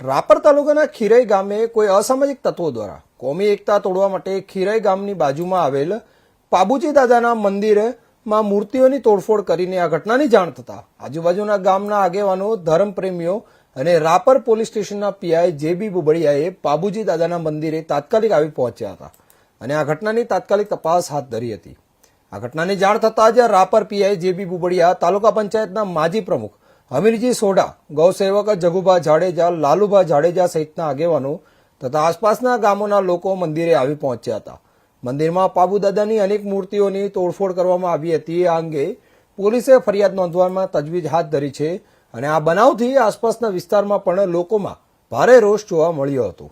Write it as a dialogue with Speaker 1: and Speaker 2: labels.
Speaker 1: રાપર તાલુકાના ખીરાઈ ગામે કોઈ અસામાજિક તત્વો દ્વારા કોમી એકતા તોડવા માટે ખીરાઈ ગામની બાજુમાં આવેલ પાબુજી દાદાના મંદિરમાં મૂર્તિઓની તોડફોડ કરીને આ ઘટનાની જાણ થતા આજુબાજુના ગામના આગેવાનો, ધર્મપ્રેમીઓ અને રાપર પોલીસ સ્ટેશનના પીઆઈ જેબી બુબડિયાએ પાબુજી દાદાના મંદિરે તાત્કાલિક આવી પહોંચ્યા હતા અને આ ઘટનાની તાત્કાલિક તપાસ હાથ ધરી હતી. આ ઘટનાની જાણ થતાં જ Rapar PI J B Bubadiya તાલુકા પંચાયતના માજી પ્રમુખ હમીરજી સોઢા, ગૌસેવક જગુભા જાડેજા, લાલુભા જાડેજા સહિતના આગેવાનો તથા આસપાસના ગામોના લોકો મંદિરે આવી પહોંચ્યા હતા. મંદિરમાં પાબુદાદાની અનેક મૂર્તિઓની તોડફોડ કરવામાં આવી હતી. આ અંગે પોલીસે ફરિયાદ નોંધવામાં તજવીજ હાથ ધરી છે અને આ બનાવથી આસપાસના વિસ્તારમાં પણ લોકોમાં ભારે રોષ જોવા મળ્યો હતો.